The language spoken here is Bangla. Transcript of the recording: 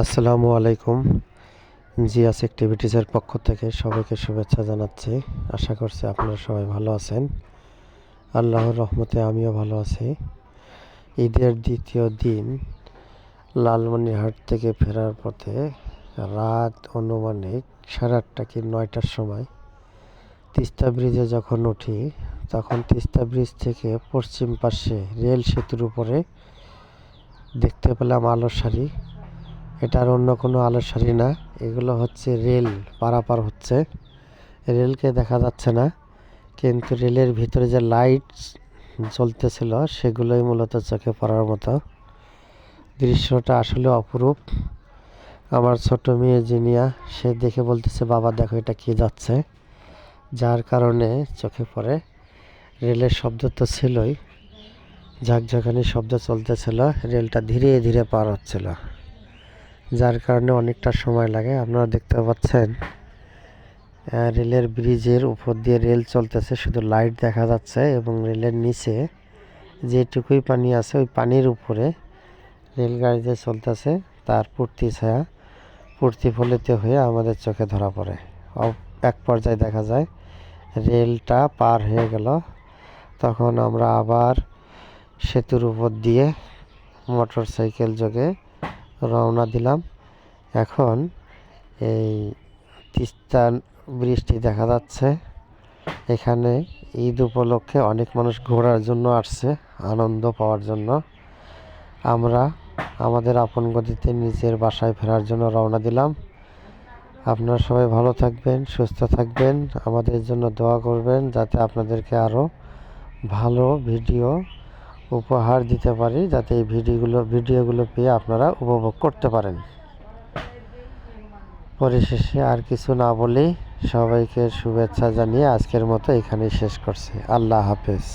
আসসালামু আলাইকুম। জিয়াস অ্যাক্টিভিটিসের পক্ষ থেকে সবাইকে শুভেচ্ছা জানাচ্ছি। আশা করছি আপনারা সবাই ভালো আছেন। আল্লাহর রহমতে আমিও ভালো আছি। ঈদের দ্বিতীয় দিন লালমনিরহাট থেকে ফেরার পথে রাত অনুমানিক সাড়ে আটটা কি নয়টার সময় তিস্তা ব্রিজে যখন উঠি, তখন তিস্তা ব্রিজ থেকে পশ্চিম পাশে রেল সেতুর উপরে দেখতে পেলাম আলোর সারি। এটা আর অন্য কোনো আলোর সারি না। এগুলো হচ্ছে রেল পারাপার হচ্ছে। রেলকে দেখা যাচ্ছে না, কিন্তু রেলের ভিতরে যে লাইট জ্বলতেছিল সেগুলোই মূলত চোখে পড়ার মতো। দৃশ্যটা আসলে অপরূপ। আমার ছোট মেয়ে জিনিয়া, সে দেখে বলতেছে, বাবা, দেখো এটা কি যাচ্ছে? যার কারণে চোখে পড়ে। রেলের শব্দ তো ছিলই, ঝাঁকঝাঁকানি শব্দ চলতেছিল। রেলটা ধীরে ধীরে পার হচ্ছিল। যার কারণে অনেকটা সময় লাগে, আপনারা দেখতে পাচ্ছেন। রেলের ব্রিজের উপর দিয়ে রেল চলতেছে, শুধু লাইট দেখা যাচ্ছে এবং রেলের নিচে যেটুকুই পানি আছে ওই পানির উপরে রেলগাড়ি যে চলতেছে, তার পূর্তি ছায়া প্রতিফলিত হয়ে আমাদের চোখে ধরা পড়ে। এক পর্যায়ে দেখা যায় রেলটা পার হয়ে গেল, তখন আমরা আবার সেতুর উপর দিয়ে মোটর সাইকেল যোগে রওনা দিলাম। এখন এই তিস্তা বৃষ্টি দেখা যাচ্ছে। এখানে ঈদ উপলক্ষে অনেক মানুষ ঘোরার জন্য আসছে, আনন্দ পাওয়ার জন্য। আমরা আমাদের আপন গতিতে নিজের বাসায় ফেরার জন্য রওনা দিলাম। আপনারা সবাই ভালো থাকবেন, সুস্থ থাকবেন। আমাদের জন্য দোয়া করবেন যাতে আপনাদেরকে আরও ভালো ভিডিও উপহার দিতে পারি যাতে এই ভিডিওগুলো ভিডিওগুলো পেয়ে আপনারা উপভোগ করতে পারেন। পরিশেষে আর কিছু না বলেই সবাইকে শুভেচ্ছা জানিয়ে আজকের মতো এখানেই শেষ করছি। আল্লাহ হাফেজ।